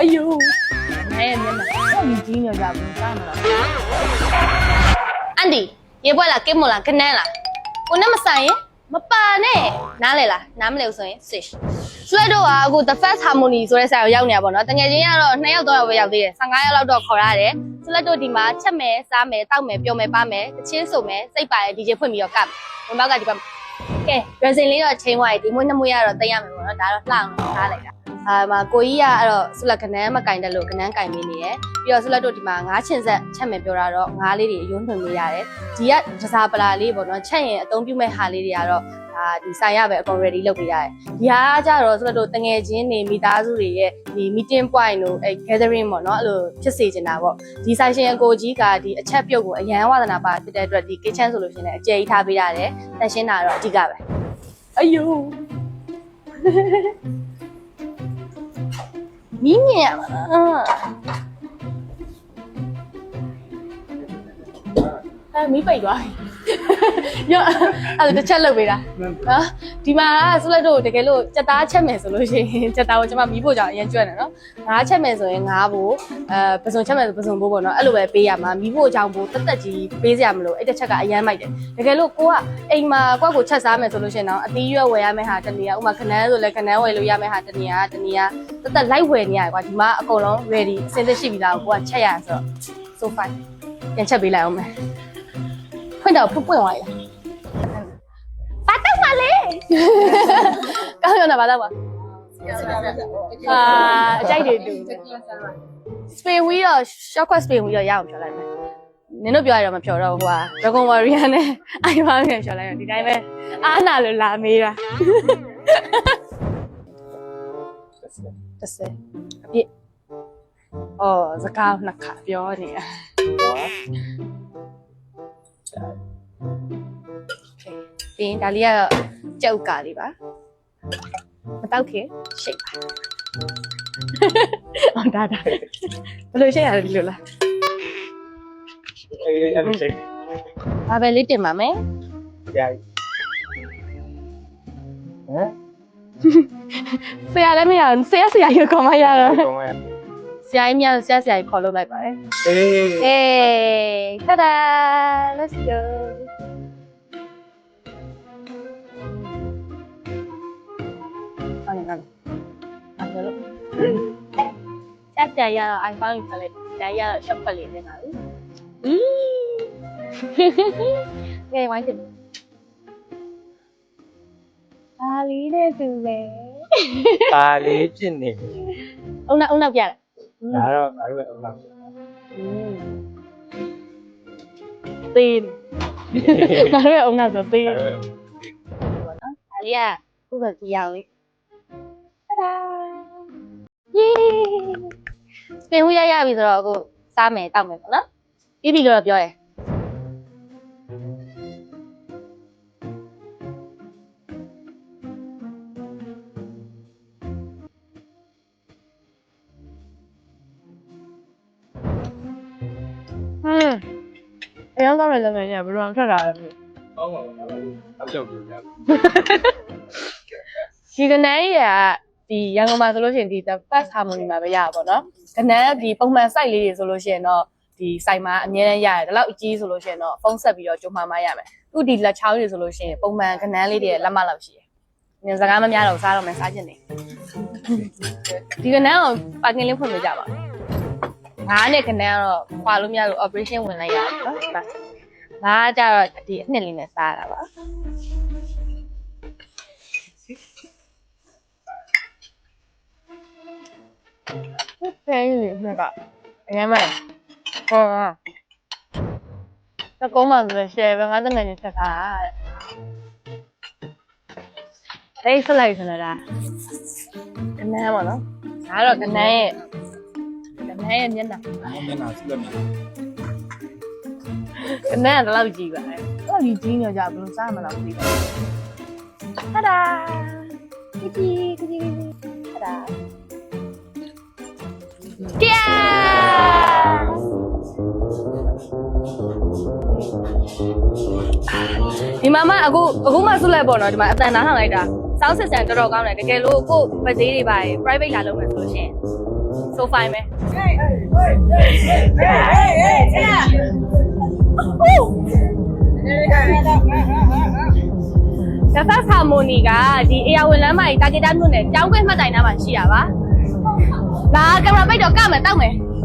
အယိုးမဲမျက်နှာဆောက်ကြီးနေကြဘူးစားမလားအန်ဒီရေပွဲလားကင်းမလားခနန်းလားကိုနဲ့မဆိုင်ရင်မပါနဲ့နားလေလားနားမလဲဘူးဆိုရင် switch ဆွဲတော့ကအခု the first harmony ဆိုတဲ့ဆိုင်ကိုရောက်နေတာပေါ့နော်တကယ်ချင်းကတော့2ယောက်3ယောက်ပဲရောက်သေးတယ်15ယောက်လောက်တော့ခေါ်ရတယ်ဆွဲတော့ဒီမှာချက်မယ်စားမယ်တောက်မယ်ပျော်မယ်ပါမယ်တချင်းစုံမယ်စိတ်ပါရဲ့ DJ ဖွင့်ပြီးတော့ကပ်မယ်ဘုံဘက်ကဒီဘက်ကဲ dressing လေးတော့ချိန်သွားပြီဒီမွေးနှမွေးကတော့တင်ရမယ်ပေါ့နော်ဒါတော့လှအောင်ထားလိုက်တာ အာမှာကိုကြီးကအဲ့တော့ဆုလက်ကနန်းမကင်တယ်လို့ကနန်းကင်ပေးနေရယ်ပြီးတော့ဆုလက်တို့ဒီမှာငါးချင်ဆက်ချက်မယ်ပြောတာတော့ငါးလေးတွေအယွန်းထွင်ပေးရတယ်ဒီကဒစားပလာလေးပေါ့နော်ချက်ရင်အသုံးပြုမဲ့ဟာလေးတွေကတော့ဒါဒီဆိုင်ရပဲအကုန် ready လုပ်ပေးရတယ်ဒီဟာကကြတော့ဆုလက်တို့တငယ်ချင်းနေမိသားစုတွေရဲ့ဒီ meeting point တို့အဲ gathering ပေါ့နော်အဲ့လိုဖြစ်စေချင်တာပေါ့ဒီဆိုင်ရှင်အကိုကြီးကဒီအချက်ပြုတ်ကိုအရန်ဝါသနာပါဖြစ်တဲ့အတွက်ဒီ kitchen ဆိုလို့ရှိရင်လည်းအကျယ်ကြီးထားပေးရတယ်တန်ရှင်းတာတော့အဓိကပဲအယိုး မင်းမြင်ရမှာလားအဲမီးပိတ်သွားပြီ ရောအဲ့ဒါတစ်ချက်လုပ်ပေးတာနော်ဒီမှာကဆိုလိုက်တော့တကယ်လို့စက်သားချက်မယ်ဆိုလို့ရှိရင်စက်သားကိုကျွန်မမီးဖို့ကြောင့်အရင်ကျွတ်နေနော်ငါးချက်မယ်ဆိုရင်ငါးဖို့အဲပစုံချက်မယ်ဆိုပစုံဖို့ပေါ့နော်အဲ့လိုပဲပေးရမှာမီးဖို့ကြောင့်ဖို့တက်တက်ကြီးပေးစရာမလိုအဲ့တစ်ချက်ကအရန်မိုက်တယ်တကယ်လို့ကိုကအိမ်မှာကိုယ့်ကိုချက်စားမယ်ဆိုလို့ရှိရင်တော့အသီးရွက်ဝယ်ရမယ့်ဟာတနေရာဥပမာခနန်းဆိုလဲခနန်းဝယ်လို့ရမယ့်ဟာတနေရာတနေရာတက်တက်လိုက်ဝယ်နေရတယ်ကွာဒီမှာအကုန်လုံး ready အစင်းသက်ရှိပြီလားကိုကချက်ရဆိုတော့ so fine ပြန်ချက်ပေးလိုက်အောင်မယ် ဖွင့်တော့ဖွင့်ပွင့်သွားရဘာတော့မလဲကောင်းရတာဘာတော့ပါအာအကြိုက်တွေတူစပင်ဝီတော့ short quest စပင်ဝီတော့ရအောင်ပြောလိုက်မယ်နင်တို့ပြောရတော့မပြောတော့ဘူးကွာ Dragon Warrior နဲ့ Iron နဲ့ပြောလိုက်တော့ဒီတိုင်းပဲအားနာလို့လာမေးတာတစ်စက်အပြစ်အော်စကားနှစ်ခါပြောနေတာ ပြီးရင်ဒါလေးကကြောက်ကာလေးပါမတောက်ခင်ရှိတ်ပါအော်ဒါဒါဘယ်လိုရှိတ်ရတယ်ဒီလိုလားအေးအဲ့ဒါစိတ်ဘာပဲလေးတင်ပါမယ်ကြာဟမ်ဆရာလည်းမရဘူးဆရာဆရာရကောမရတော့ကောင်းရဆရာကြီးများဆရာဆရာကြီးခေါ်လုပ်လိုက်ပါတယ်အေးဟေးတာဒါ let's go အဲ့ဒါလို့ဆက်ကြရတော့ iPhone ကိုလည်းကြာရတော့ shop လေးနေတာလေအီးကဲဝိုင်းတင်ပါလီနဲ့တူပဲပါလေးဖြစ်နေပြီအုံနောက်အုံနောက်ပြလိုက်ဒါတော့အဲ့လိုပဲ ယေးစပင်ဟူရရပြီဆိုတော့အခုစားမယ်တောက်မယ်ပေါ့နော်ပြီးပြီလို့တော့ပြောရယ်ဟမ်အရင်တော့လည်းလည်းညဘယ်တော့ထွက်လာလဲဟောပါဘာလဲအပြောက်ပြရဒီကနန်းကြီးက ဒီရန်ကုန်မှာဆိုလို့ရှိရင်ဒီ the first harmony မှာပဲရတာပေါ့နော်ကနန်းဒီပုံမှန် site လေးတွေဆိုလို့ရှိရင်တော့ဒီ site မှာအများကြီးရတယ်ဒါလောက်အကြီးဆိုလို့ရှိရင်တော့ဖုန်းဆက်ပြီးတော့ကြုံမှမရမယ်သူဒီလက်ချောင်းတွေဆိုလို့ရှိရင်ပုံမှန်ကနန်းလေးတွေလက်မလောက်ရှိတယ်ငင်စကားမများတော့စားတော့မယ်စားချင်တယ်ဒီကနန်းကိုပါကင်လေးဖွင့်ပေးကြပါငါးနဲ့ကနန်းကတော့ခွာလို့မရလို့ operation ဝင်လိုက်ရတယ်နော်ဒီမှာငါကကြတော့ဒီအနှစ်လေးနဲ့စားတာပါဖဲလေးနဲ့ကအရင်မှဟောတကုန်းမှဆိုလို့ရှယ်ပဲ ငါတငယ်ချင်းဆက်ထားတာတဲ့အေးဆက်လိုက်စနေတာကနန်းပါနော်ဒါတော့ကနန်းရဲ့ကနန်းရဲ့မျက်နှာမျက်နှာစလက်မြင်ကနန်းကလည်းကြည့်ပါလေတော့ဒီကြီးညကြဘယ်လိုစားမလားမသိဘူးဟာဒါကကြီး ဒီမှာမှအခုအခုမှဆုလိုက်ပေါ့နော်ဒီမှာအတန်နားထောင်လိုက်တာစောင်းစစ်ဆန်တော်တော်ကောင်းတယ်တကယ်လို့ကိုပဈေးတွေပါ private လာလုပ်မယ်ဆိုလို့ရှင်ဆိုဖိုင်မယ်ဒါဖတ်ဟာမိုနီကဒီအေယာဝင်လမ်းမကြီးတာဂီတာမြို့နယ်ကျောင်းခွဲမှတ်တိုင်နားမှာရှိတာပါ။လာကင်မရာပိတ်တော့ကမယ်တောက်မယ်။